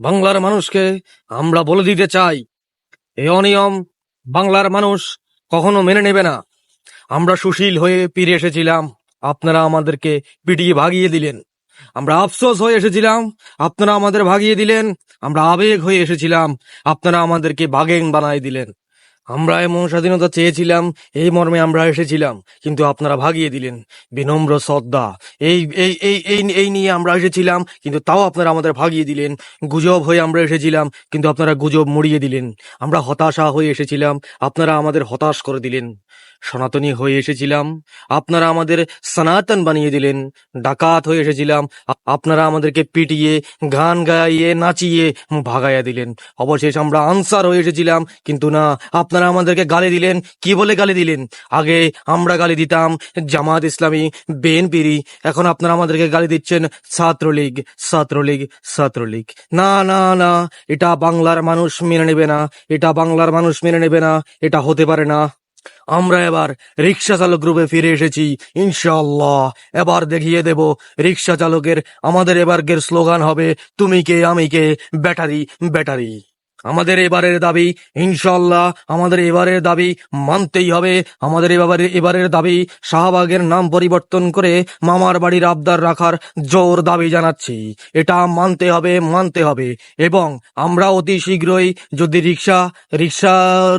বাংলার মানুষকে আমরা বলে দিতে চাই। এ অনিয়ম বাংলার মানুষ কখনো মেনে নেবে না। আমরা সুশীল হয়ে ফিরে এসেছিলাম। আপনারা আমাদেরকে পিটিয়ে ভাগিয়ে দিলেন। আমরা আফসোস হয়ে এসেছিলাম। আপনারা আমাদের ভাগিয়ে দিলেন। আমরা আবেগ হয়ে এসেছিলাম। আপনারা আমাদেরকে বাগেন বানাই দিলেন। আমরা এমন স্বাধীনতা চেয়েছিলাম, এই মর্মে আমরা এসেছিলাম, কিন্তু আপনারা ভাগিয়ে দিলেন। বিনম্র শ্রদ্ধা, এই এই এই এই এই নিয়ে আমরা এসেছিলাম, কিন্তু তাও আপনারা আমাদের ভাগিয়ে দিলেন। গুজব হয়ে আমরা এসেছিলাম, কিন্তু আপনারা গুজব মরিয়ে দিলেন। আমরা হতাশা হয়ে এসেছিলাম, আপনারা আমাদের হতাশ করে দিলেন। সনাতনী হয়ে এসেছিলাম। আপনারা আমাদের সনাতন বানিয়ে দিলেন। ডাকাত হয়ে এসেছিলাম। আপনারা আমাদেরকে পিটিয়ে, গান গাইয়ে, নাচিয়ে ভাগাইয়া দিলেন। অবশেষ আমরা আনসার হয়ে এসেছিলাম। কিন্তু না, আপনারা আমাদেরকে গালি দিলেন। কি বলে গালি দিলেন? আগে আমরা গালি দিতাম জামাত ইসলামী বিএনপিরি এখন আপনারা আমাদেরকে গালি দিচ্ছেন ছাত্রলীগ ছাত্রলীগ ছাত্রলীগ। না না না, এটা বাংলার মানুষ মেনে নেবে না। এটা বাংলার মানুষ মেনে নেবে না। এটা হতে পারে না। আমরা এবার রিক্সা চালক গ্রুপে ফিরে এসেছি ইনশাল্লাহ এবার দেখিয়ে দেব, রিক্সা চালকের আমাদের এবারকের স্লোগান হবে, তুমি কে, আমি কে? Battery battery. আমাদের এবারের দাবি ইনশাল্লাহ আমাদের এবারের দাবি মানতেই হবে। আমাদের এবারে এবারের দাবি শাহবাগের নাম পরিবর্তন করে মামার বাড়ির আবদার রাখার জোর দাবি জানাচ্ছি। এটা মানতে হবে মানতে হবে। এবং আমরা অতি শীঘ্রই যদি রিক্সা রিক্সা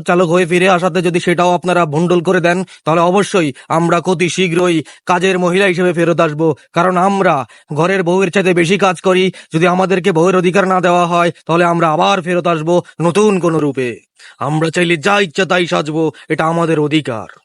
চালক হয়ে ফিরে আসাতে যদি সেটাও আপনারা ভণ্ডুল করে দেন, তাহলে অবশ্যই আমরা অতি শীঘ্রই কাজের মহিলা হিসেবে ফেরত আসব। কারণ আমরা ঘরের বউয়ের চাইতে বেশি কাজ করি। যদি আমাদেরকে বউয়ের অধিকার না দেওয়া হয়, তাহলে আমরা আবার ফেরত আসব। নতুন কোন রূপে। আমরা চাইলে যা ইচ্ছা তাই সাজবো এটা আমাদের অধিকার।